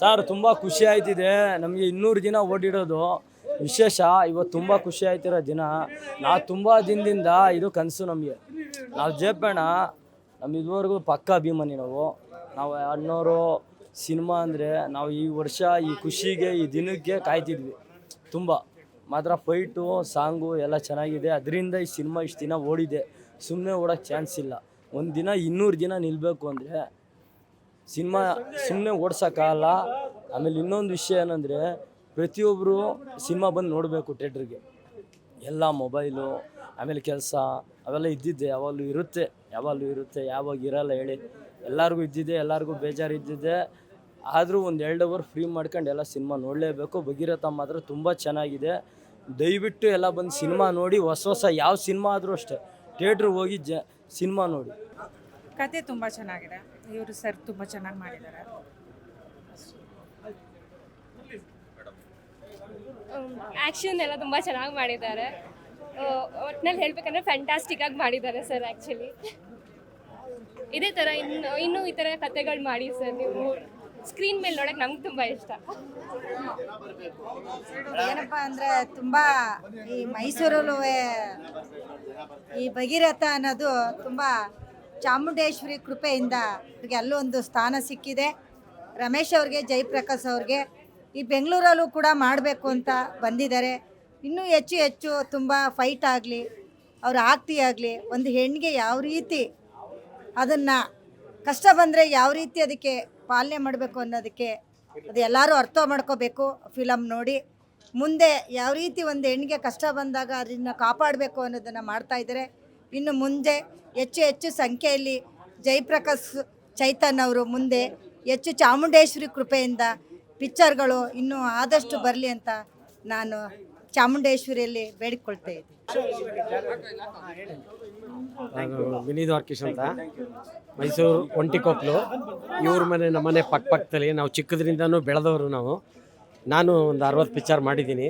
Sir, ತುಂಬ ಖುಷಿ ಆಯ್ತಿದೆ. ನಮಗೆ ಇನ್ನೂರು ದಿನ ಓಡಿಡೋದು ವಿಶೇಷ ಇವತ್ತು ತುಂಬ ಖುಷಿ ಆಯ್ತಿರೋ ದಿನ. ನಾವು ತುಂಬ ದಿನದಿಂದ ಇದು ಕನಸು ನಮಗೆ. ನಾವು ಜೇಪಣ್ಣ ನಮ್ಮ ಇದುವರೆಗೂ ಪಕ್ಕ ಅಭಿಮಾನಿ ನಾವು. ನಾವು ಅಣ್ಣವರು ಸಿನಿಮಾ ಅಂದರೆ ನಾವು ಈ ವರ್ಷ ಈ ಖುಷಿಗೆ, ಈ ದಿನಕ್ಕೆ ಕಾಯ್ತಿದ್ವಿ. ತುಂಬ. ಮಾತ್ರ ಫೈಟು, ಸಾಂಗು ಎಲ್ಲ ಚೆನ್ನಾಗಿದೆ. ಅದರಿಂದ ಈ ಸಿನಿಮಾ ಇಷ್ಟು ದಿನ ಓಡಿದೆ. ಸುಮ್ಮನೆ ಓಡೋಕ್ಕೆ ಚಾನ್ಸ್ ಇಲ್ಲ. ಒಂದು ದಿನ ಇನ್ನೂರು ದಿನ ನಿಲ್ಲಬೇಕು ಅಂದರೆ ಸಿನಿಮಾ ಸುಮ್ಮನೆ ಓಡ್ಸೋಕ್ಕಾಗಲ್ಲ. ಆಮೇಲೆ ಇನ್ನೊಂದು ವಿಷಯ ಏನಂದರೆ ಪ್ರತಿಯೊಬ್ಬರು ಸಿನಿಮಾ ಬಂದು ನೋಡಬೇಕು ಥಿಯೇಟ್ರಿಗೆ. ಎಲ್ಲ ಮೊಬೈಲು, ಆಮೇಲೆ ಕೆಲಸ, ಅವೆಲ್ಲ ಇದ್ದಿದ್ದೆ, ಯಾವಾಗಲೂ ಇರುತ್ತೆ ಯಾವಾಗಲೂ ಇರುತ್ತೆ, ಯಾವಾಗ ಇರಲ್ಲ ಹೇಳಿ. ಎಲ್ಲರಿಗೂ ಇದ್ದಿದ್ದೆ, ಎಲ್ಲರಿಗೂ ಬೇಜಾರು ಇದ್ದಿದ್ದೆ. ಆದರೂ ಒಂದು ಎರಡು ಅವರ್ ಫ್ರೀ ಮಾಡ್ಕೊಂಡು ಎಲ್ಲ ಸಿನಿಮಾ ನೋಡಲೇಬೇಕು. ಭಗೀರಥ ಮಾತ್ರ ತುಂಬ ಚೆನ್ನಾಗಿದೆ. ದಯವಿಟ್ಟು ಎಲ್ಲ ಬಂದು ಸಿನಿಮಾ ನೋಡಿ, ಹೊಸ ಹೊಸ ಯಾವ ಸಿನಿಮಾ ಆದರೂ ಅಷ್ಟೇ, ಥಿಯೇಟ್ರಿಗೆ ಹೋಗಿ ಜ, ಸಿನಿಮಾ ನೋಡಿ. ಕತೆ ತುಂಬ ಚೆನ್ನಾಗಿದೆ. ಇವರು ಸರ್ ತುಂಬ ಚೆನ್ನಾಗಿ ಮಾಡಿದ್ದಾರೆ. ಆ್ಯಕ್ಷನ್ ಎಲ್ಲ ತುಂಬ ಚೆನ್ನಾಗಿ ಮಾಡಿದ್ದಾರೆ. ಒಟ್ನಲ್ಲಿ ಹೇಳ್ಬೇಕಂದ್ರೆ ಫ್ಯಾಂಟಾಸ್ಟಿಕ್ ಆಗಿ ಮಾಡಿದ್ದಾರೆ ಸರ್ ಆ್ಯಕ್ಚುಲಿ ಇದೇ ಥರ ಇನ್ನು ಇನ್ನೂ ಈ ಥರ ಕತೆಗಳು ಮಾಡಿ ಸರ್ ನೀವು. ಸ್ಕ್ರೀನ್ ಮೇಲೆ ನೋಡೋಕೆ ನಮ್ಗೆ ತುಂಬ ಇಷ್ಟ. ಏನಪ್ಪ ಅಂದರೆ ತುಂಬ ಈ ಮೈಸೂರಲ್ಲೂ ಈ ಭಗೀರಥ ಅನ್ನೋದು ತುಂಬ ಚಾಮುಂಡೇಶ್ವರಿ ಕೃಪೆಯಿಂದ ಅವ್ರಿಗೆ ಅಲ್ಲೊಂದು ಸ್ಥಾನ ಸಿಕ್ಕಿದೆ. ರಮೇಶ್ ಅವ್ರಿಗೆ, ಜಯಪ್ರಕಾಶ್ ಅವ್ರಿಗೆ ಈ ಬೆಂಗಳೂರಲ್ಲೂ ಕೂಡ ಮಾಡಬೇಕು ಅಂತ ಬಂದಿದ್ದಾರೆ. ಇನ್ನೂ ಹೆಚ್ಚು ಹೆಚ್ಚು ತುಂಬ ಫೈಟ್ ಆಗಲಿ, ಅವ್ರ ಆಕ್ತಿ ಆಗಲಿ, ಒಂದು ಹೆಣ್ಣಿಗೆ ಯಾವ ರೀತಿ ಅದನ್ನು ಕಷ್ಟ ಬಂದರೆ ಯಾವ ರೀತಿ ಅದಕ್ಕೆ ಪಾಲನೆ ಮಾಡಬೇಕು ಅನ್ನೋದಕ್ಕೆ ಅದು ಎಲ್ಲರೂ ಅರ್ಥ ಮಾಡ್ಕೋಬೇಕು ಫಿಲಮ್ ನೋಡಿ. ಮುಂದೆ ಯಾವ ರೀತಿ ಒಂದು ಹೆಣ್ಣಿಗೆ ಕಷ್ಟ ಬಂದಾಗ ಅದನ್ನು ಕಾಪಾಡಬೇಕು ಅನ್ನೋದನ್ನು ಮಾಡ್ತಾ ಇದ್ದಾರೆ. ಇನ್ನು ಮುಂದೆ ಹೆಚ್ಚು ಹೆಚ್ಚು ಸಂಖ್ಯೆಯಲ್ಲಿ ಜಯಪ್ರಕಾಶ್ ಚೈತನ್ ಅವರು ಮುಂದೆ ಹೆಚ್ಚು ಚಾಮುಂಡೇಶ್ವರಿ ಕೃಪೆಯಿಂದ ಪಿಕ್ಚರ್ಗಳು ಇನ್ನೂ ಆದಷ್ಟು ಬರಲಿ ಅಂತ ನಾನು ಚಾಮುಂಡೇಶ್ವರಿಯಲ್ಲಿ ಬೇಡಿಕೊಳ್ತಾ ಇದ್ದೀನಿ. ವಿನೀತ್ ವಾರ್ಕಿಶ್ ಅಂತ. ಮೈಸೂರು ಒಂಟಿಕೊಪ್ಪಲು ಇವ್ರ ಮನೆ ನಮ್ಮನೆ ಪಕ್ಕ ಪಕ್ಕದಲ್ಲಿ ನಾವು ಚಿಕ್ಕದ್ರಿಂದನೂ ಬೆಳೆದವರು ನಾವು. ನಾನು ಒಂದು ಅರವತ್ತು ಪಿಕ್ಚರ್ ಮಾಡಿದ್ದೀನಿ.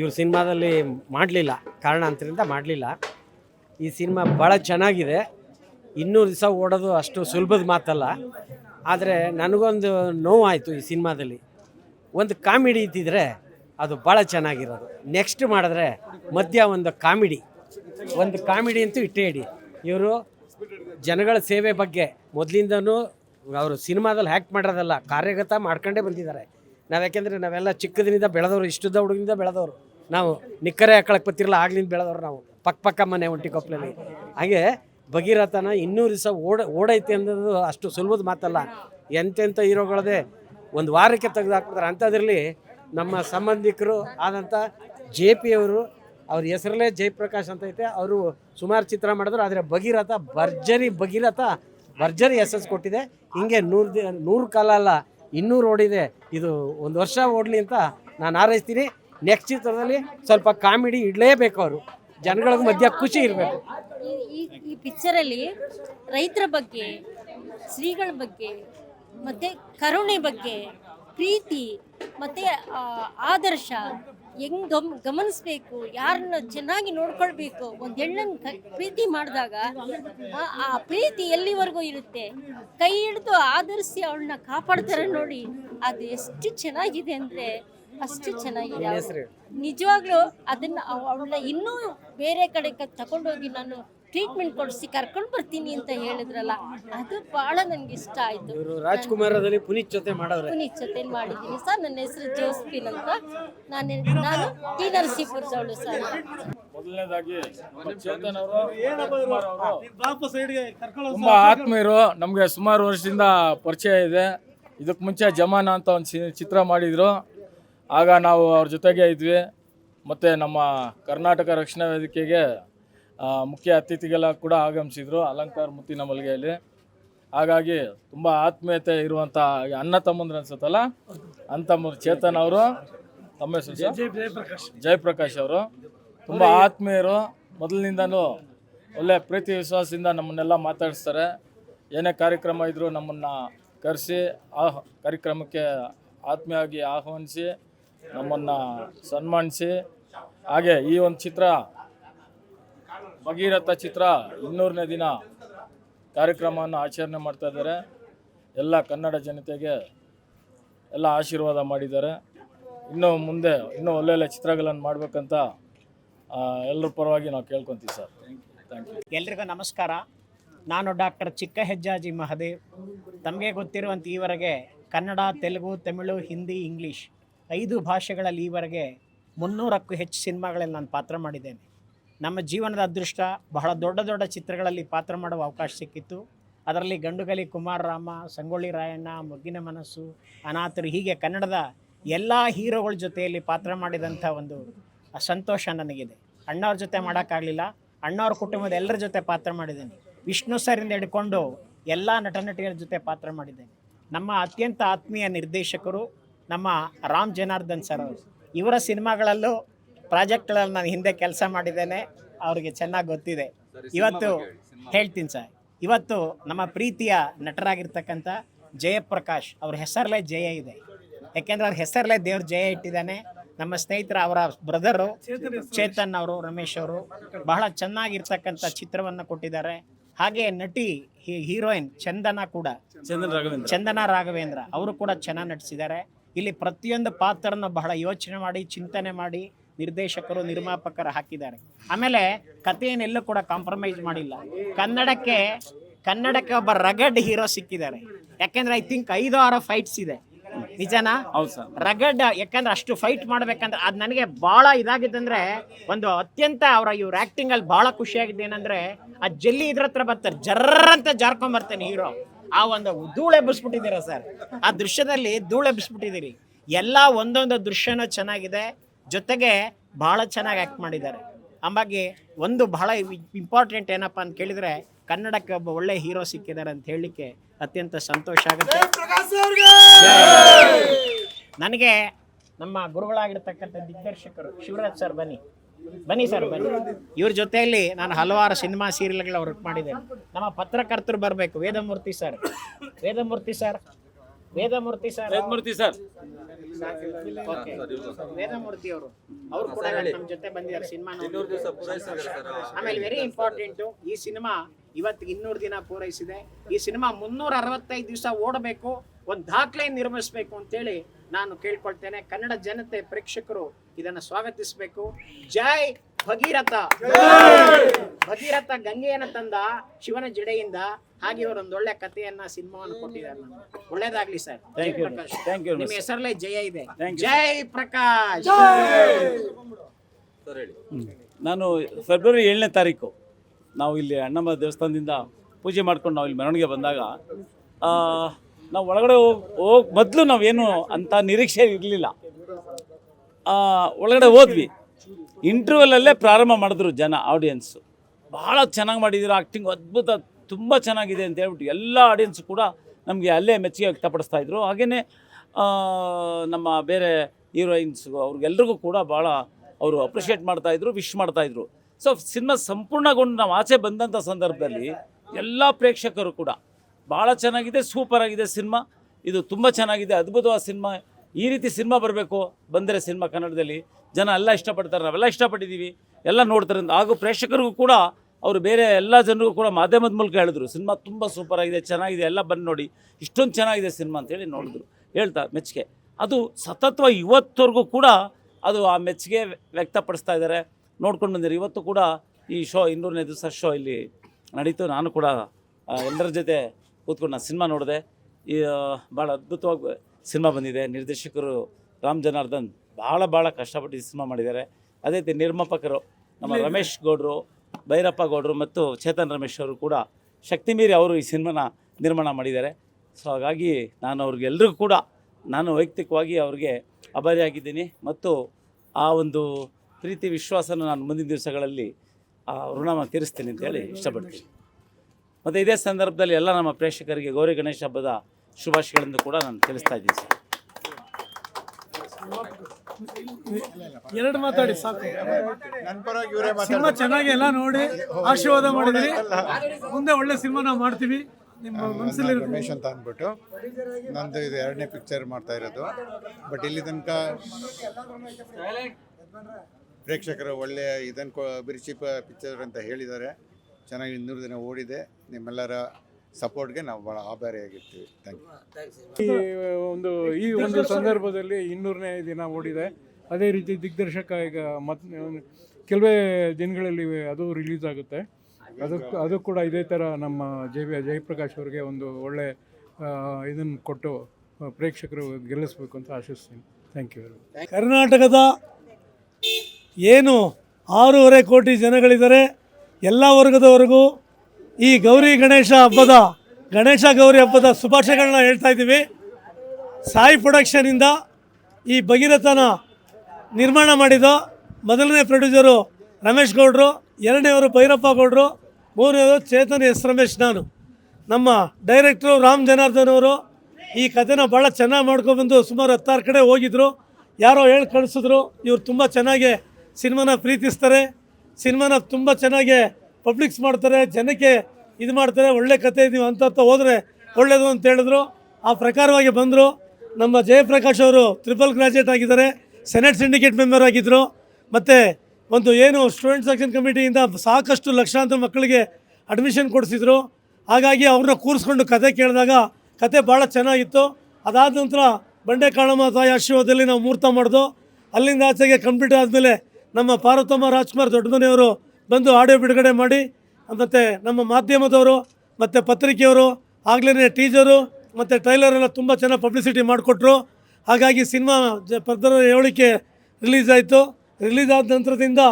ಇವ್ರ ಸಿನಿಮಾದಲ್ಲಿ ಮಾಡಲಿಲ್ಲ. ಕಾರಣಾಂತರಿಂದ ಮಾಡಲಿಲ್ಲ. ಈ ಸಿನಿಮಾ ಭಾಳ ಚೆನ್ನಾಗಿದೆ. ಇನ್ನೂರು ದಿವಸ ಓಡೋದು ಅಷ್ಟು ಸುಲಭದ ಮಾತಲ್ಲ. ಆದರೆ ನನಗೊಂದು ನೋವಾಯಿತು ಈ ಸಿನಿಮಾದಲ್ಲಿ. ಒಂದು ಕಾಮಿಡಿ ಇದ್ದಿದ್ರೆ ಅದು ಭಾಳ ಚೆನ್ನಾಗಿರೋದು. ನೆಕ್ಸ್ಟ್ ಮಾಡಿದ್ರೆ ಮಧ್ಯ ಒಂದು ಕಾಮಿಡಿ. ಒಂದು ಕಾಮಿಡಿ ಅಂತೂ ಇಟ್ಟೇ ಇಡಿ. ಇವರು ಜನಗಳ ಸೇವೆ ಬಗ್ಗೆ ಮೊದಲಿಂದನೂ ಅವರು ಸಿನಿಮಾದಲ್ಲಿ ಹ್ಯಾಕ್ಟ್ ಮಾಡೋದಲ್ಲ ಕಾರ್ಯಗತ ಮಾಡ್ಕೊಂಡೇ ಬಂದಿದ್ದಾರೆ. ನಾವು ಯಾಕೆಂದರೆ ನಾವೆಲ್ಲ ಚಿಕ್ಕದಿನಿಂದ ಬೆಳೆದವರು ಇಷ್ಟದ ಹುಡುಗಿಂದ ಬೆಳೆದವರು. ನಾವು ನಿಕ್ಕರೆ ಹಾಕೊಳಕ್ಕೆ ಬತ್ತಿರಲ್ಲ ಆಗ್ಲಿಂದ ಬೆಳೆದವರು ನಾವು. ಪಕ್ಕ ಪಕ್ಕ ಮನೆ ಒಂಟಿ ಕೊಪ್ಪಲಲ್ಲಿ. ಹಾಗೆ ಭಗೀರಥನ ಇನ್ನೂರು ದಿವಸ ಓಡ, ಓಡೈತೆ ಅನ್ನೋದು ಅಷ್ಟು ಸುಲಭದ ಮಾತಲ್ಲ. ಎಂತೆಂಥ ಹೀರೋಗಳದೇ ಒಂದು ವಾರಕ್ಕೆ ತೆಗೆದು ಹಾಕ್ಬಿಡ್ತಾರೆ. ಅಂಥದ್ರಲ್ಲಿ ನಮ್ಮ ಸಂಬಂಧಿಕರು ಆದಂಥ ಜೆ ಪಿ ಅವರು, ಅವ್ರ ಹೆಸರಲ್ಲೇ ಜಯಪ್ರಕಾಶ್ ಅಂತ ಐತೆ, ಅವರು ಸುಮಾರು ಚಿತ್ರ ಮಾಡಿದ್ರು. ಆದರೆ ಭಗೀರಥ ಭರ್ಜರಿ ಭಗೀರಥ ಭರ್ಜರಿ ಎಸ್ ಕೊಟ್ಟಿದೆ. ಹಿಂಗೆ ನೂರು ದಿ, ನೂರು ಕಾಲ ಅಲ್ಲ, ಇನ್ನೂರು ಓಡಿದೆ. ಇದು ಒಂದು ವರ್ಷ ಓಡಲಿ ಅಂತ ನಾನು ಹಾರೈಸ್ತೀನಿ. ನೆಕ್ಸ್ಟ್ ಚಿತ್ರದಲ್ಲಿ ಸ್ವಲ್ಪ ಕಾಮಿಡಿ ಇಡಲೇಬೇಕು ಅವರು. ಜನಗಳಿಗೆ ಮಧ್ಯ ಖುಷಿ ಇರಬೇಕು. ಈ- ಈ ಪಿಕ್ಚರಲ್ಲಿ ರೈತರ ಬಗ್ಗೆ ಶ್ರೀಗಳ ಬಗ್ಗೆ, ಮತ್ತೆ ಕರುಣೆ ಬಗ್ಗೆ, ಪ್ರೀತಿ, ಮತ್ತೆ ಆದರ್ಶ ಹೆಂಗ್ ಗಮ್ ಗಮನಿಸ್ಬೇಕು, ಯಾರನ್ನ ಚೆನ್ನಾಗಿ ನೋಡ್ಕೊಳ್ಬೇಕು, ಒಂದು ಹೆಣ್ಣನ್ನು ಪ್ರೀತಿ ಮಾಡಿದಾಗ ಆ ಪ್ರೀತಿ ಎಲ್ಲಿವರೆಗೂ ಇರುತ್ತೆ? ಕೈ ಹಿಡಿದು ಆಧರಿಸಿ ಅವಳನ್ನ ಕಾಪಾಡ್ತಾರೆ ನೋಡಿ, ಅದು ಎಷ್ಟು ಚೆನ್ನಾಗಿದೆ ಅಂದರೆ ಅಷ್ಟು ಚೆನ್ನಾಗಿದೆ. ನಿಜವಾಗ್ಲೂ ಅದನ್ನ ಅವಳ ಇನ್ನೂ ಬೇರೆ ಕಡೆ ಕ- ತಗೊಂಡೋಗಿ ನಾನು ಟ್ರೀಟ್ಮೆಂಟ್ ಕೊಡಿಸಿ ಕರ್ಕೊಂಡು ಬರ್ತೀನಿ ಅಂತ ಹೇಳಿದ್ರಲ್ಲ ಅದು ಬಹಳ ನನಗೆ ಇಷ್ಟ ಆಯ್ತು. ಇವರು ರಾಜ್ಕುಮಾರದಲ್ಲಿ ಪುನೀತ್ ಜೊತೆ ಮಾಡವ್ರೆ. ಪುನೀತ್ ಜೊತೆ ಮಾಡಿದ್ದೀನಿ ಸರ್. ನನ್ನ ಹೆಸರು ಜೋಸ್ಪಿನ್ ಅಂತ. ನಾನು ನಾನು ಟಿ ನರಸೀಪುರದವಳು ಸರ್. ಮೊದಲನೇದಾಗಿ ಚೇತನ್ ಅವರು ತುಂಬಾ ಆತ್ಮೀಯರು ನಮಗೆ ಸುಮಾರು ವರ್ಷದಿಂದ ಪರಿಚಯ ಇದೆ. ಇದಕ್ಕೆ ಮುಂಚೆ ಜಮಾನ ಅಂತ ಒಂದು ಚಿತ್ರ ಮಾಡಿದ್ರು. ಆಗ ನಾವು ಅವ್ರ ಜೊತೆಗೆ ಇದ್ವಿ. ಮತ್ತು ನಮ್ಮ ಕರ್ನಾಟಕ ರಕ್ಷಣಾ ವೇದಿಕೆಗೆ ಮುಖ್ಯ ಅತಿಥಿಗೆಲ್ಲ ಕೂಡ ಆಗಮಿಸಿದರು. ಅಲಂಕಾರ ಮುತ್ತಿನ ಮಲ್ಲಿಗೆಯಲ್ಲಿ ಹಾಗಾಗಿ ತುಂಬ ಆತ್ಮೀಯತೆ ಇರುವಂಥ ಅಣ್ಣ ತಮ್ಮಂದ್ರೆ ಅನ್ಸುತ್ತಲ್ಲ? ಅಣ್ಣ ತಮ್ಮರು ಚೇತನ್ ಅವರು ತಮ್ಮ ಹೆಸರು ಸರ್? ಜಯಪ್ರಕಾಶ್. ಅವರು. ತುಂಬ ಆತ್ಮೀಯರು. ಮೊದಲಿನಿಂದನೂ ಒಳ್ಳೆ ಪ್ರೀತಿ ವಿಶ್ವಾಸದಿಂದ ನಮ್ಮನ್ನೆಲ್ಲ ಮಾತಾಡಿಸ್ತಾರೆ. ಏನೇ ಕಾರ್ಯಕ್ರಮ ಇದ್ದರೂ ನಮ್ಮನ್ನು ಕರೆಸಿ ಆ ಕಾರ್ಯಕ್ರಮಕ್ಕೆ ಆತ್ಮೀಯವಾಗಿ ಆಹ್ವಾನಿಸಿ ನಮ್ಮನ್ನು ಸನ್ಮಾನಿಸಿ, ಹಾಗೆ ಈ ಒಂದು ಚಿತ್ರ, ಭಗೀರಥ ಚಿತ್ರ ಇನ್ನೂರನೇ ದಿನ ಕಾರ್ಯಕ್ರಮವನ್ನು ಆಚರಣೆ ಮಾಡ್ತಾ ಇದ್ದಾರೆ. ಎಲ್ಲ ಕನ್ನಡ ಜನತೆಗೆ ಎಲ್ಲ ಆಶೀರ್ವಾದ ಮಾಡಿದ್ದಾರೆ. ಇನ್ನೂ ಮುಂದೆ, ಇನ್ನೂ ಒಳ್ಳೊಳ್ಳೆ ಚಿತ್ರಗಳನ್ನು ಮಾಡಬೇಕಂತ ಎಲ್ಲರ ಪರವಾಗಿ ನಾವು ಕೇಳ್ಕೊತೀವಿ ಸರ್. ಎಲ್ರಿಗೂ ನಮಸ್ಕಾರ. ನಾನು ಡಾಕ್ಟರ್ ಚಿಕ್ಕ ಹೆಜ್ಜಾಜಿ ಮಹದೇವ್. ತಮಗೆ ಗೊತ್ತಿರುವಂಥ ಈವರೆಗೆ ಕನ್ನಡ, ತೆಲುಗು, ತಮಿಳು, ಹಿಂದಿ, ಇಂಗ್ಲೀಷ್ ಐದು ಭಾಷೆಗಳಲ್ಲಿ ಈವರೆಗೆ ಮುನ್ನೂರಕ್ಕೂ ಹೆಚ್ಚು ಸಿನಿಮಾಗಳಲ್ಲಿ ನಾನು ಪಾತ್ರ ಮಾಡಿದ್ದೇನೆ. ನಮ್ಮ ಜೀವನದ ಅದೃಷ್ಟ, ಬಹಳ ದೊಡ್ಡ ದೊಡ್ಡ ಚಿತ್ರಗಳಲ್ಲಿ ಪಾತ್ರ ಮಾಡುವ ಅವಕಾಶ ಸಿಕ್ಕಿತ್ತು. ಅದರಲ್ಲಿ ಗಂಡುಗಲಿ ಕುಮಾರ ರಾಮ, ಸಂಗೊಳ್ಳಿ ರಾಯಣ್ಣ ಮುಗ್ಗಿನ ಮನಸ್ಸು, ಅನಾಥರು, ಹೀಗೆ ಕನ್ನಡದ ಎಲ್ಲ ಹೀರೋಗಳ ಜೊತೆಯಲ್ಲಿ ಪಾತ್ರ ಮಾಡಿದಂಥ ಒಂದು ಸಂತೋಷ ನನಗಿದೆ. ಅಣ್ಣವ್ರ ಜೊತೆ ಮಾಡೋಕ್ಕಾಗಲಿಲ್ಲ. ಅಣ್ಣವ್ರ ಕುಟುಂಬದ ಎಲ್ಲರ ಜೊತೆ ಪಾತ್ರ ಮಾಡಿದ್ದೇನೆ. ವಿಷ್ಣು ಸರಿಂದ ಹಿಡ್ಕೊಂಡು ಎಲ್ಲ ನಟ ನಟಿಯರ ಜೊತೆ ಪಾತ್ರ ಮಾಡಿದ್ದೇನೆ. ನಮ್ಮ ಅತ್ಯಂತ ಆತ್ಮೀಯ ನಿರ್ದೇಶಕರು ನಮ್ಮ ರಾಮ್ ಜನಾರ್ದನ್ ಸರ್ ಅವರು. ಇವರ ಸಿನಿಮಾಗಳಲ್ಲೂ ಪ್ರಾಜೆಕ್ಟ್ಗಳಲ್ಲಿ ನಾನು ಹಿಂದೆ ಕೆಲಸ ಮಾಡಿದ್ದೇನೆ. ಅವರಿಗೆ ಚೆನ್ನಾಗಿ ಗೊತ್ತಿದೆ. ಇವತ್ತು ಹೇಳ್ತೀನಿ ಸರ್. ಇವತ್ತು ನಮ್ಮ ಪ್ರೀತಿಯ ನಟರಾಗಿರ್ತಕ್ಕಂಥ ಜಯಪ್ರಕಾಶ್ ಅವ್ರ ಹೆಸರಲ್ಲೇ ಜಯ ಇದೆ. ಯಾಕೆಂದ್ರೆ ಅವ್ರ ಹೆಸರಲ್ಲೇ ದೇವ್ರ ಜಯ ಇಟ್ಟಿದ್ದಾನೆ. ನಮ್ಮ ಸ್ನೇಹಿತರ ಅವರ ಬ್ರದರು ಚೇತನ್ ಅವರು ರಮೇಶ್ ಅವರು ಬಹಳ ಚೆನ್ನಾಗಿರ್ತಕ್ಕಂಥ ಚಿತ್ರವನ್ನು ಕೊಟ್ಟಿದ್ದಾರೆ. ಹಾಗೆ ನಟಿ ಹೀರೋಯಿನ್ ಚಂದನ ಕೂಡ. ಚಂದನ್ ರಾಘವೇಂದ್ರ. ಚಂದನ ರಾಘವೇಂದ್ರ. ಅವರು ಕೂಡ ಚೆನ್ನಾಗಿ ನಟಿಸಿದ್ದಾರೆ. ಇಲ್ಲಿ ಪ್ರತಿಯೊಂದು ಪಾತ್ರನ ಬಹಳ ಯೋಚನೆ ಮಾಡಿ ಚಿಂತನೆ ಮಾಡಿ ನಿರ್ದೇಶಕರು ನಿರ್ಮಾಪಕರು ಹಾಕಿದ್ದಾರೆ. ಆಮೇಲೆ ಕಥೆಯನ್ನೆಲ್ಲೂ ಕೂಡ ಕಾಂಪ್ರಮೈಸ್ ಮಾಡಿಲ್ಲ. ಕನ್ನಡಕ್ಕೆ ಕನ್ನಡಕ್ಕೆ ಒಬ್ಬ ರಗಡ್ ಹೀರೋ ಸಿಕ್ಕಿದ್ದಾರೆ. ಯಾಕೆಂದ್ರೆ ಐ ಥಿಂಕ್ ಐದು ಆರು ಫೈಟ್ಸ್ ಇದೆ. ನಿಜನಾ? ಹೌದು ಸರ್. ರಗಡ್ ಯಾಕಂದ್ರೆ ಅಷ್ಟು ಫೈಟ್ ಮಾಡ್ಬೇಕಂದ್ರೆ ಅದು ನನಗೆ ಬಹಳ ಇದಾಗಿದ್ದಂದ್ರೆ ಒಂದು ಅತ್ಯಂತ ಅವರ ಇವ್ರ ಆಕ್ಟಿಂಗ್ ಅಲ್ಲಿ ಬಹಳ ಖುಷಿಯಾಗಿದೆ ಏನಂದ್ರೆ ಆ ಜಲ್ಲಿ ಇದ್ರ ಹತ್ರ ಬರ್ತಾರೆ. ಜರ್ರಂತ ಜಾರ್ಕೊಂಡ್ ಬರ್ತಾನೆ ಹೀರೋ ಆ ಒಂದು ಧೂಳೆಬ್ಬಿಸ್ಬಿಟ್ಟಿದ್ದೀರ ಸರ್? ಆ ದೃಶ್ಯದಲ್ಲಿ ಧೂಳೆಬ್ಬಿಸ್ಬಿಟ್ಟಿದ್ದೀರಿ ಎಲ್ಲ ಒಂದೊಂದು ದೃಶ್ಯನೂ ಚೆನ್ನಾಗಿದೆ. ಜೊತೆಗೆ ಬಹಳ ಚೆನ್ನಾಗಿ ಆ್ಯಕ್ಟ್ ಮಾಡಿದ್ದಾರೆ. ಹಂಗಾಗಿ ಒಂದು ಬಹಳ ಇಂಪಾರ್ಟೆಂಟ್ ಏನಪ್ಪ ಅಂತ ಕೇಳಿದರೆ ಕನ್ನಡಕ್ಕೆ ಒಬ್ಬ ಒಳ್ಳೆ ಹೀರೋ ಸಿಕ್ಕಿದ್ದಾರೆ ಅಂತ ಹೇಳಲಿಕ್ಕೆ ಅತ್ಯಂತ ಸಂತೋಷ ಆಗುತ್ತೆ. ನನಗೆ ನಮ್ಮ ಗುರುಗಳಾಗಿರ್ತಕ್ಕಂಥ ದಿಗ್ದರ್ಶಕರು ಶಿವರಾಜ್ ಸರ್ ಬನ್ನಿ. ಬನ್ನಿ ಸರ್ ಬನ್ನಿ. ಇವ್ರ ಜೊತೆಯಲ್ಲಿ ನಾನು ಹಲವಾರು ಸಿನಿಮಾ ಸೀರಿಯಲ್ಗಳ ವರ್ಕ್ ಮಾಡಿದ್ದೇನೆ ನಮ್ಮ ಪತ್ರಕರ್ತರು ಬರಬೇಕು. Vedamurthy sir. Vedamurthy sir. Vedamurthy sir. Vedamurthy sir. Okay. Vedamurthy ಅವರು. ಅವರು ಕೂಡ ನಮ್ಮ ಜೊತೆ ಬಂದಿದ್ದಾರೆ ಸಿನಿಮಾ ಆಮೇಲೆ ವೆರಿ ಇಂಪಾರ್ಟೆಂಟು ಈ ಸಿನಿಮಾ ಇವತ್ತು ಇನ್ನೂರು ದಿನ ಪೂರೈಸಿದೆ. ಈ ಸಿನಿಮಾ ಮುನ್ನೂರ ಅರವತ್ತೈದು ದಿವಸ ಓಡಬೇಕು. ಒಂದು ದಾಖಲೆ ನಿರ್ಮಿಸಬೇಕು ಅಂತೇಳಿ ನಾನು ಕೇಳ್ಕೊಳ್ತೇನೆ. ಕನ್ನಡ ಜನತೆ ಪ್ರೇಕ್ಷಕರು ಇದನ್ನು ಸ್ವಾಗತಿಸಬೇಕು. ಜೈ ಭಗೀರಥ. ಭಗೀರಥ ಗಂಗೆಯನ್ನು ತಂದ ಶಿವನ ಜಡೆಯಿಂದ ಹಾಗೆ ಅವರೊಂದು ಒಂದು ಒಳ್ಳೆ ಕಥೆಯನ್ನ ಸಿನಿಮಾವನ್ನು ಕೊಟ್ಟಿದ್ದಾರೆ ಒಳ್ಳೇದಾಗ್ಲಿ ಸರ್. ನಿಮ್ಮ ಹೆಸರಲ್ಲೇ ಜಯ ಇದೆ. ಜೈ ಪ್ರಕಾಶ್. ನಾನು ಫೆಬ್ರವರಿ ಏಳನೇ ತಾರೀಕು ನಾವು ಇಲ್ಲಿ ಅಣ್ಣಮ್ಮ ದೇವಸ್ಥಾನದಿಂದ ಪೂಜೆ ಮಾಡ್ಕೊಂಡು ನಾವು ಇಲ್ಲಿ ಮೆರವಣಿಗೆ ಬಂದಾಗ ಆ, ನಾವು ಒಳಗಡೆ ಹೋಗ್ ಮೊದಲು ನಾವೇನು ಅಂಥ ನಿರೀಕ್ಷೆ ಇರಲಿಲ್ಲ. ಒಳಗಡೆ ಹೋದ್ವಿ. ಇಂಟರ್ವಲಲ್ಲೇ ಪ್ರಾರಂಭ ಮಾಡಿದ್ರು ಜನ ಆಡಿಯನ್ಸು ಭಾಳ ಚೆನ್ನಾಗಿ ಮಾಡಿದ್ದೀರಾ ಆ್ಯಕ್ಟಿಂಗ್ ಅದ್ಭುತ, ತುಂಬ ಚೆನ್ನಾಗಿದೆ ಅಂತ ಹೇಳ್ಬಿಟ್ಟು ಎಲ್ಲ ಆಡಿಯನ್ಸ್ ಕೂಡ ನಮಗೆ ಅಲ್ಲೇ ಮೆಚ್ಚುಗೆ ವ್ಯಕ್ತಪಡಿಸ್ತಾ ಇದ್ರು. ಹಾಗೆಯೇ ನಮ್ಮ ಬೇರೆ ಹೀರೋಯಿನ್ಸ್ಗೂ ಅವ್ರಿಗೆಲ್ರಿಗೂ ಕೂಡ ಭಾಳ ಅವರು ಅಪ್ರಿಷಿಯೇಟ್ ಮಾಡ್ತಾಯಿದ್ರು ವಿಶ್ ಮಾಡ್ತಾಯಿದ್ರು ಸೊ ಸಿನಿಮಾ ಸಂಪೂರ್ಣಗೊಂಡು ನಾವು ಆಚೆ ಬಂದಂಥ ಸಂದರ್ಭದಲ್ಲಿ ಎಲ್ಲ ಪ್ರೇಕ್ಷಕರು ಕೂಡ ಭಾಳ ಚೆನ್ನಾಗಿದೆ, ಸೂಪರ್ ಆಗಿದೆ ಸಿನಿಮಾ. ಇದು ತುಂಬ ಚೆನ್ನಾಗಿದೆ, ಅದ್ಭುತವಾದ ಸಿನಿಮಾ. ಈ ರೀತಿ ಸಿನಿಮಾ ಬರಬೇಕು, ಬಂದರೆ ಸಿನಿಮಾ ಕನ್ನಡದಲ್ಲಿ. ಜನ ಎಲ್ಲ ಇಷ್ಟಪಡ್ತಾರೆ, ನಾವೆಲ್ಲ ಇಷ್ಟಪಟ್ಟಿದ್ದೀವಿ. ಎಲ್ಲ ನೋಡ್ತಾರೆ ಹಾಗೂ ಪ್ರೇಕ್ಷಕರಿಗೂ ಕೂಡ, ಅವರು ಬೇರೆ ಎಲ್ಲ ಜನರಿಗೂ ಕೂಡ ಮಾಧ್ಯಮದ ಮೂಲಕ ಹೇಳಿದ್ರು, ಸಿನಿಮಾ ತುಂಬ ಸೂಪರ್ ಆಗಿದೆ, ಚೆನ್ನಾಗಿದೆ, ಎಲ್ಲ ಬಂದು ನೋಡಿ. ಇಷ್ಟೊಂದು ಚೆನ್ನಾಗಿದೆ ಸಿನಿಮಾ ಅಂತೇಳಿ ನೋಡಿದ್ರು, ಹೇಳ್ತಾ ಮೆಚ್ಚುಗೆ. ಅದು ಸತತವಾಗಿ ಇವತ್ತವರೆಗೂ ಕೂಡ ಅದು ಆ ಮೆಚ್ಚುಗೆ ವ್ಯಕ್ತಪಡಿಸ್ತಾ ಇದ್ದಾರೆ. ನೋಡ್ಕೊಂಡು ಬಂದಿರಿ. ಇವತ್ತು ಕೂಡ ಈ ಶೋ, ಇನ್ನೂರನೇ ದಿವಸ ಶೋ ಇಲ್ಲಿ ನಡೀತು. ನಾನು ಕೂಡ ಎಲ್ಲರ ಜೊತೆ ಕೂತ್ಕೊಂಡು ನಾನು ಸಿನಿಮಾ ನೋಡಿದೆ. ಈ ಭಾಳ ಅದ್ಭುತವಾಗಿ ಸಿನಿಮಾ ಬಂದಿದೆ. ನಿರ್ದೇಶಕರು ರಾಮ್ ಜನಾರ್ದನ್ ಭಾಳ ಭಾಳ ಕಷ್ಟಪಟ್ಟು ಈ ಸಿನಿಮಾ ಮಾಡಿದ್ದಾರೆ. ಅದೇ ರೀತಿ ನಿರ್ಮಾಪಕರು ನಮ್ಮ ರಮೇಶ್ ಗೌಡ್ರು ಭೈರಪ್ಪ ಗೌಡ್ರು ಮತ್ತು ಚೇತನ್ ರಮೇಶ್ ಅವರು ಕೂಡ ಶಕ್ತಿ ಮೀರಿ ಅವರು ಈ ಸಿನಿಮಾನ ನಿರ್ಮಾಣ ಮಾಡಿದ್ದಾರೆ. ಸೊ ಹಾಗಾಗಿ ನಾನು ಅವ್ರಿಗೆಲ್ರಿಗೂ ಕೂಡ ನಾನು ವೈಯಕ್ತಿಕವಾಗಿ ಅವ್ರಿಗೆ ಅಭಾರಿಯಾಗಿದ್ದೀನಿ ಮತ್ತು ಆ ಒಂದು ಪ್ರೀತಿ ವಿಶ್ವಾಸನ ನಾನು ಮುಂದಿನ ದಿವಸಗಳಲ್ಲಿ ಆ ಋಣವನ್ನು ತೀರಿಸ್ತೀನಿ ಅಂತೇಳಿ ಇಷ್ಟಪಡ್ತೀನಿ. ಮತ್ತು ಇದೇ ಸಂದರ್ಭದಲ್ಲಿ ಎಲ್ಲ ನಮ್ಮ ಪ್ರೇಕ್ಷಕರಿಗೆ ಗೌರಿ ಗಣೇಶ ಹಬ್ಬದ ಶುಭಾಶಯಗಳನ್ನು ಕೂಡ ನಾನು ತಿಳಿಸ್ತಾ ಇದ್ದೀನಿ ಸರ್. ಎರಡು ಮಾತಾಡಿ ಸಾಕು. ಸಿನಿಮಾ ಚೆನ್ನಾಗಿ ಎಲ್ಲ ನೋಡಿ ಆಶೀರ್ವಾದ ಮಾಡಿದ್ರಿ. ಮುಂದೆ ಒಳ್ಳೆ ಸಿನಿಮಾ ನಾವು ಮಾಡ್ತೀವಿ. ನಿಮ್ಮ ಮನಸ್ಸಲ್ಲಿ ರಮೇಶ್ ಅಂತ ಅಂದ್ಬಿಟ್ಟು ನಂದು ಇದು ಎರಡನೇ ಪಿಕ್ಚರ್ ಮಾಡ್ತಾ ಇರೋದು. ಬಟ್ ಇಲ್ಲಿ ತನಕ ಪ್ರೇಕ್ಷಕರು ಒಳ್ಳೆಯ ಇದನ್ನು ಬಿರುಚಿ ಪಿಕ್ಚರ್ ಅಂತ ಹೇಳಿದ್ದಾರೆ. ಚೆನ್ನಾಗಿ ಇನ್ನೂರು ದಿನ ಓಡಿದೆ. ನಿಮ್ಮೆಲ್ಲರ ಸಪೋರ್ಟ್ಗೆ ನಾವು ಭಾಳ ಆಭಾರಿಯಾಗಿರ್ತೀವಿ. ಥ್ಯಾಂಕ್ ಯು ಈ ಒಂದು ಈ ಒಂದು ಸಂದರ್ಭದಲ್ಲಿ ಇನ್ನೂರನೇ ದಿನ ಓಡಿದೆ. ಅದೇ ರೀತಿ ದಿಗ್ದರ್ಶಕ ಈಗ ಮತ್ ಕೆಲವೇ ದಿನಗಳಲ್ಲಿ ಅದು ರಿಲೀಸ್ ಆಗುತ್ತೆ. ಅದಕ್ಕೆ ಅದು ಕೂಡ ಇದೇ ಥರ ನಮ್ಮ ಜಯ ಜಯಪ್ರಕಾಶ್ ಅವರಿಗೆ ಒಂದು ಒಳ್ಳೆ ಇದನ್ನು ಕೊಟ್ಟು ಪ್ರೇಕ್ಷಕರು ಗೆಲ್ಲಿಸ್ಬೇಕು ಅಂತ ಆಶಿಸ್ತೀನಿ. ಥ್ಯಾಂಕ್ ಯು ಕರ್ನಾಟಕದ ಏನು ಆರೂವರೆ ಕೋಟಿ ಜನಗಳಿದ್ದಾರೆ. ಎಲ್ಲ ವರ್ಗದವರೆಗೂ ಈ ಗೌರಿ ಗಣೇಶ ಹಬ್ಬದ, ಗಣೇಶ ಗೌರಿ ಹಬ್ಬದ ಶುಭಾಶಯಗಳನ್ನ ಹೇಳ್ತಾ ಇದ್ದೀವಿ. ಸಾಯಿ ಪ್ರೊಡಕ್ಷನಿಂದ ಈ ಭಗೀರಥನ ನಿರ್ಮಾಣ ಮಾಡಿದ ಮೊದಲನೇ ಪ್ರೊಡ್ಯೂಸರು ರಮೇಶ್ ಗೌಡ್ರು, ಎರಡನೇವರು ಭೈರಪ್ಪ ಗೌಡ್ರು, ಮೂರನೇವರು ಚೇತನ್ ಎಸ್ ರಮೇಶ್ ನಾನು. ನಮ್ಮ ಡೈರೆಕ್ಟ್ರು ರಾಮ್ ಜನಾರ್ದನ್ ಅವರು ಈ ಕಥೆನ ಭಾಳ ಚೆನ್ನಾಗಿ ಮಾಡ್ಕೊಬಂದು ಸುಮಾರು ಹತ್ತಾರು ಕಡೆ ಹೋಗಿದ್ರು. ಯಾರೋ ಹೇಳಿ ಕಳಿಸಿದ್ರು, ಇವರು ತುಂಬ ಚೆನ್ನಾಗಿ ಸಿನಿಮಾನ ಪ್ರೀತಿಸ್ತಾರೆ. ಸಿನಿಮಾನ ತುಂಬ ಚೆನ್ನಾಗಿ ಪಬ್ಲಿಕ್ಸ್ ಮಾಡ್ತಾರೆ, ಜನಕ್ಕೆ ಇದು ಮಾಡ್ತಾರೆ, ಒಳ್ಳೆ ಕತೆ ನೀವು ಅಂತ ಹೋದರೆ ಒಳ್ಳೆಯದು ಅಂತ ಹೇಳಿದ್ರು. ಆ ಪ್ರಕಾರವಾಗಿ ಬಂದರು. ನಮ್ಮ ಜಯಪ್ರಕಾಶ್ ಅವರು ಟ್ರಿಪಲ್ ಗ್ರಾಜುಯೇಟ್ ಆಗಿದ್ದಾರೆ, ಸೆನೆಟ್ ಸಿಂಡಿಕೇಟ್ ಮೆಂಬರ್ ಆಗಿದ್ದರು ಮತ್ತು ಒಂದು ಏನು ಸ್ಟೂಡೆಂಟ್ ಆಕ್ಷನ್ ಕಮಿಟಿಯಿಂದ ಸಾಕಷ್ಟು ಲಕ್ಷಾಂತರ ಮಕ್ಕಳಿಗೆ ಅಡ್ಮಿಷನ್ ಕೊಡಿಸಿದ್ರು. ಹಾಗಾಗಿ ಅವ್ರನ್ನ ಕೂರಿಸ್ಕೊಂಡು ಕತೆ ಕೇಳಿದಾಗ ಕತೆ ಭಾಳ ಚೆನ್ನಾಗಿತ್ತು. ಅದಾದ ನಂತರ ಬಂಡೆ ಕಾಳಮ್ಮ ತಾಯಿ ಆಶೀರ್ವಾದದಲ್ಲಿ ನಾವು ಮುಹೂರ್ತ ಮಾಡಿದ್ವು ಅಲ್ಲಿಂದ ಆಚೆಗೆ ಕಂಪ್ಲೀಟ್ ಆದಮೇಲೆ ನಮ್ಮ ಪಾರ್ವತಮ್ಮ ರಾಜ್ಕುಮಾರ್ ದೊಡ್ಡಮನೆಯವರು ಬಂದು ಆಡಿಯೋ ಬಿಡುಗಡೆ ಮಾಡಿ, ಮತ್ತು ನಮ್ಮ ಮಾಧ್ಯಮದವರು, ಮತ್ತು ಪತ್ರಿಕೆಯವರು ಆಗ್ಲೇ ಟೀಚರು ಮತ್ತು ಟ್ರೈಲರ್ ಎಲ್ಲ ತುಂಬ ಚೆನ್ನಾಗಿ ಪಬ್ಲಿಸಿಟಿ ಮಾಡಿಕೊಟ್ರು. ಹಾಗಾಗಿ ಸಿನಿಮಾ ಜ ಪದರ ಹೇಳಿಕೆ ರಿಲೀಸ್ ಆಯಿತು ರಿಲೀಸ್ ಆದ ನಂತರದಿಂದ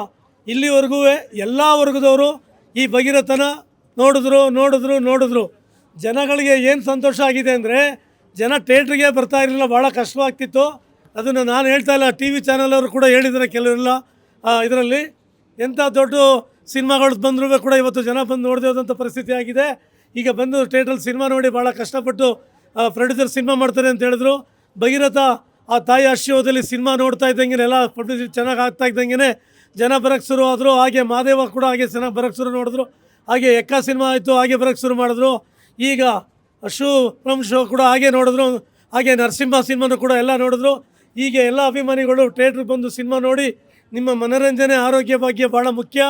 ಇಲ್ಲಿವರೆಗೂ ಎಲ್ಲ ವರ್ಗದವರು ಈ ಭಗೀರಥನ ನೋಡಿದ್ರು ನೋಡಿದ್ರು ನೋಡಿದ್ರು. ಜನಗಳಿಗೆ ಏನು ಸಂತೋಷ ಆಗಿದೆ ಅಂದರೆ, ಜನ ಥಿಯೇಟ್ರಿಗೆ ಬರ್ತಾ ಇರಲಿಲ್ಲ ಭಾಳ ಕಷ್ಟವಾಗ್ತಿತ್ತು. ಅದನ್ನು ನಾನು ಹೇಳ್ತಾ ಇಲ್ಲ ಟಿ ವಿ ಚಾನಲ್ ಅವರು ಕೂಡ ಹೇಳಿದ್ದಾರೆ ಕೆಲವರೆಲ್ಲ ಇದರಲ್ಲಿ ಎಂಥ ದೊಡ್ಡ ಸಿನಿಮಾಗಳು ಬಂದರೂ ಕೂಡ ಇವತ್ತು ಜನ ಬಂದು ನೋಡದೇ ಹೋದಂಥ ಪರಿಸ್ಥಿತಿ ಆಗಿದೆ. ಈಗ ಬಂದು ಥಿಯೇಟ್ರಲ್ಲಿ ಸಿನಿಮಾ ನೋಡಿ ಭಾಳ ಕಷ್ಟಪಟ್ಟು ಪ್ರೊಡ್ಯೂಸರ್ ಸಿನಿಮಾ ಮಾಡ್ತಾರೆ ಅಂತ ಹೇಳಿದ್ರು. ಭಗೀರಥ, ಆ ತಾಯಿ ಆಶೀರ್ವಾದದಲ್ಲಿ ಸಿನಿಮಾ ನೋಡ್ತಾ ಇದ್ದಂಗೆ ಎಲ್ಲ ಪ್ರೊಡ್ಯೂಸರ್ ಚೆನ್ನಾಗಿ ಆಗ್ತಾ ಇದ್ದಂಗೆ ಜನ ಬರಕ್ಕೆ ಶುರು ಆದರು. ಹಾಗೆ ಮಾದೇವ ಕೂಡ ಹಾಗೆ ಚೆನ್ನಾಗಿ ಬರಕ್ಕೆ ಶುರು ನೋಡಿದ್ರು ಹಾಗೆ ಎಕ್ಕ ಸಿನಿಮಾ ಆಯಿತು, ಹಾಗೆ ಬರಕ್ಕೆ ಶುರು ಮಾಡಿದ್ರು. ಈಗ ಶೂ ಫ್ರಮ್ ಶೋ ಕೂಡ ಹಾಗೆ ನೋಡಿದ್ರು. ಹಾಗೆ ನರಸಿಂಹ ಸಿನಿಮಾನು ಕೂಡ ಎಲ್ಲ ನೋಡಿದ್ರು. ಹೀಗೆ ಎಲ್ಲ ಅಭಿಮಾನಿಗಳು ಥಿಯೇಟ್ರಿಗೆ ಬಂದು ಸಿನಿಮಾ ನೋಡಿ ನಿಮ್ಮ ಮನೋರಂಜನೆ ಆರೋಗ್ಯ ಭಾಗ್ಯ ಭಾಳ ಮುಖ್ಯ.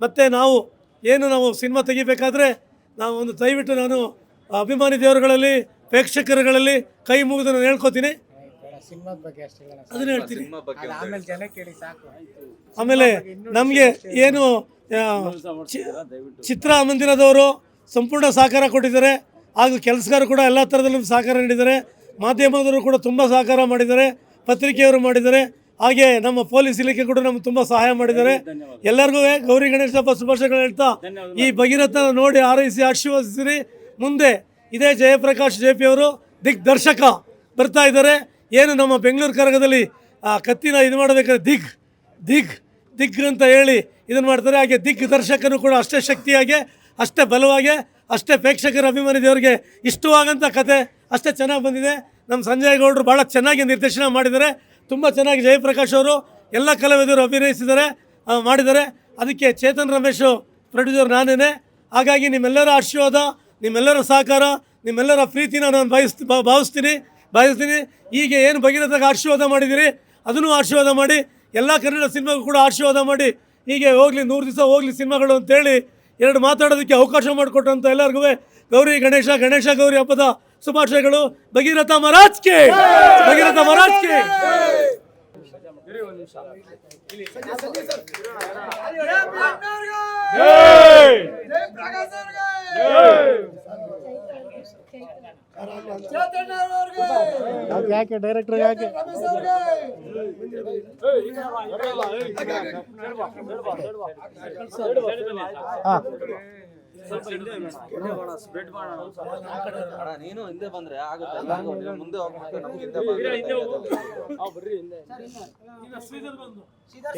ಮತ್ತು ನಾವು ಏನು ನಾವು ಸಿನಿಮಾ ತೆಗಿಬೇಕಾದ್ರೆ ನಾವು ಒಂದು ದಯವಿಟ್ಟು ನಾನು ಅಭಿಮಾನಿ ದೇವರುಗಳಲ್ಲಿ ಪ್ರೇಕ್ಷಕರುಗಳಲ್ಲಿ ಕೈ ಮುಗಿದು ನಾನು ಹೇಳ್ಕೊತೀನಿ. ಸಿನಿಮಾದ ಬಗ್ಗೆ ಅಷ್ಟೇ ಅದನ್ನ ಹೇಳ್ತೀನಿ. ಆಮೇಲೆ ಜನ ಕೇಳಿ ಸಾಕು. ಆಮೇಲೆ ನಮಗೆ ಏನು ಚಿತ್ರ ಮಂದಿರದವರು ಚಿತ್ರಮಂದಿರದವರು ಸಂಪೂರ್ಣ ಸಹಕಾರ ಕೊಟ್ಟಿದ್ದಾರೆ. ಹಾಗೂ ಕೆಲಸಗಾರರು ಕೂಡ ಎಲ್ಲ ಥರದಲ್ಲೂ ಸಹಕಾರ ನೀಡಿದ್ದಾರೆ. ಮಾಧ್ಯಮದವರು ಕೂಡ ತುಂಬ ಸಹಕಾರ ಮಾಡಿದ್ದಾರೆ. ಪತ್ರಿಕೆಯವರು ಮಾಡಿದ್ದಾರೆ. ಹಾಗೆ ನಮ್ಮ ಪೊಲೀಸ್ ಇಲಾಖೆ ಕೂಡ ನಮ್ಗೆ ತುಂಬ ಸಹಾಯ ಮಾಡಿದ್ದಾರೆ. ಎಲ್ಲರಿಗೂ ಗೌರಿ ಗಣೇಶ ಹಬ್ಬ ಶುಭಾಶಯಗಳು ಹೇಳ್ತಾ ಈ ಭಗೀರಥನ ನೋಡಿ ಆರೈಸಿ ಆಶೀರ್ವದಿಸಿರಿ. ಮುಂದೆ ಇದೇ ಜಯಪ್ರಕಾಶ್ ಜೆ ಪಿ ಅವರು ದಿಗ್ದರ್ಶಕ ಬರ್ತಾ ಇದ್ದಾರೆ. ಏನು ನಮ್ಮ ಬೆಂಗಳೂರು ಕರಗದಲ್ಲಿ ಆ ಕತ್ತಿನ ಇದು ಮಾಡಬೇಕಾದ್ರೆ ದಿಗ್ ದಿಗ್ ದಿಗ್ ಅಂತ ಹೇಳಿ ಇದನ್ನು ಮಾಡ್ತಾರೆ. ಹಾಗೆ ದಿಗ್ ದರ್ಶಕನು ಕೂಡ ಅಷ್ಟೇ ಶಕ್ತಿಯಾಗೆ ಅಷ್ಟೇ ಬಲವಾಗಿ ಅಷ್ಟೇ ಪ್ರೇಕ್ಷಕರ ಅಭಿಮಾನಿ ದೇವರಿಗೆ ಇಷ್ಟವಾಗಂಥ ಕತೆ. ಅಷ್ಟೇ ಚೆನ್ನಾಗಿ ಬಂದಿದೆ. ನಮ್ಮ ಸಂಜಯ್ ಗೌಡರು ಭಾಳ ಚೆನ್ನಾಗಿ ನಿರ್ದೇಶನ ಮಾಡಿದ್ದಾರೆ. ತುಂಬ ಚೆನ್ನಾಗಿ ಜಯಪ್ರಕಾಶ್ ಅವರು ಎಲ್ಲ ಕಲಾವಿದರು ಅಭಿನಯಿಸಿದ್ದಾರೆ ಮಾಡಿದ್ದಾರೆ. ಅದಕ್ಕೆ ಚೇತನ್ ರಮೇಶ್ ಪ್ರೊಡ್ಯೂಸರ್ ನಾನೇ ಹಾಗಾಗಿ ನಿಮ್ಮೆಲ್ಲರ ಆಶೀರ್ವಾದ, ನಿಮ್ಮೆಲ್ಲರ ಸಹಕಾರ, ನಿಮ್ಮೆಲ್ಲರ ಪ್ರೀತಿನ ನಾನು ಬಯಸ್ ಬಾ- ಭಾವಿಸ್ತೀನಿ ಭಾವಿಸ್ತೀನಿ. ಈಗ ಏನು ಭಗೀರಥಗೆ ಆಶೀರ್ವಾದ ಮಾಡಿದ್ದೀರಿ, ಅದನ್ನು ಆಶೀರ್ವಾದ ಮಾಡಿ, ಎಲ್ಲ ಕನ್ನಡ ಸಿನಿಮಾಗೂ ಕೂಡ ಆಶೀರ್ವಾದ ಮಾಡಿ, ಹೀಗೆ ಹೋಗಲಿ, ನೂರು ದಿವಸ ಹೋಗಲಿ ಸಿನಿಮಾಗಳು ಅಂತೇಳಿ ಎರಡು ಮಾತಾಡೋದಕ್ಕೆ ಅವಕಾಶ ಮಾಡಿಕೊಟ್ಟಂಥ ಎಲ್ಲರಿಗೂ ಗೌರಿ ಗಣೇಶ ಗಣೇಶ ಗೌರಿ ಹಬ್ಬದ ಶುಭಾಶಯಗಳು ಭಗೀರಥ ಮಹಾರಾಜ್ಗೆ ಭಗೀರಥ ಮಹಾರಾಜ್ಗೆ ಯಾಕೆ ಡೈರೆಕ್ಟರ್ ಯಾಕೆ ನೀನು ಹಿಂದೆ ಬಂದ್ರೆ ಆಗುತ್ತೆ. ಎಲ್ಲ ಮುಂದೆ ಹೋಗ್ಬೇಕು ನಮ್ಗೆ ಹಿಂದೆ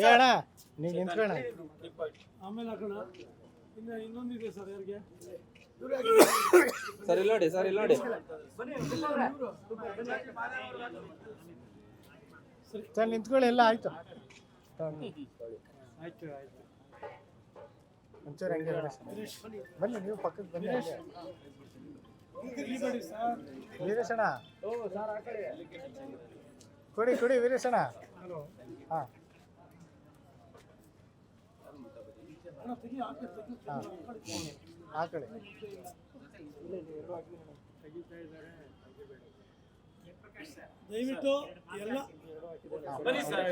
ಹೇಳ ನೀವು ನಿಂತ್ಕೋಣ ಆಮೇಲೆ ಹಾಕೋಣ. ಇನ್ನೊಂದು ಇನ್ನೊಂದಿದೆ ಸರ್ ಯಾರಿಗೆ? ಸರ್ ಇಲ್ಲಿ ನೋಡಿ ಸರ್ ಇಲ್ಲಿ ನೋಡಿ ಸರ್ ನಿಂತ್ಕೊಳ್ಳಿ ಎಲ್ಲ ಆಯ್ತು. ಆಯ್ತು ಆಯ್ತು. ಒಂಚೂರು ಹಂಗೆ. ಬನ್ನಿ ನೀವು ಪಕ್ಕಕ್ಕೆ ಬನ್ನಿ ಹಂಗೆ. ವೀರೇಶಣ್ಣ. ಕೊಡಿ ಕೊಡಿ ವೀರೇಶಣ್ಣ. ಹಾಂ. ಹಾಂ. ಹಾಕೊಳ್ಳಿ. ದಯವಿಟ್ಟು ಎಲ್ಲ ಬನ್ನಿ ಸರ್.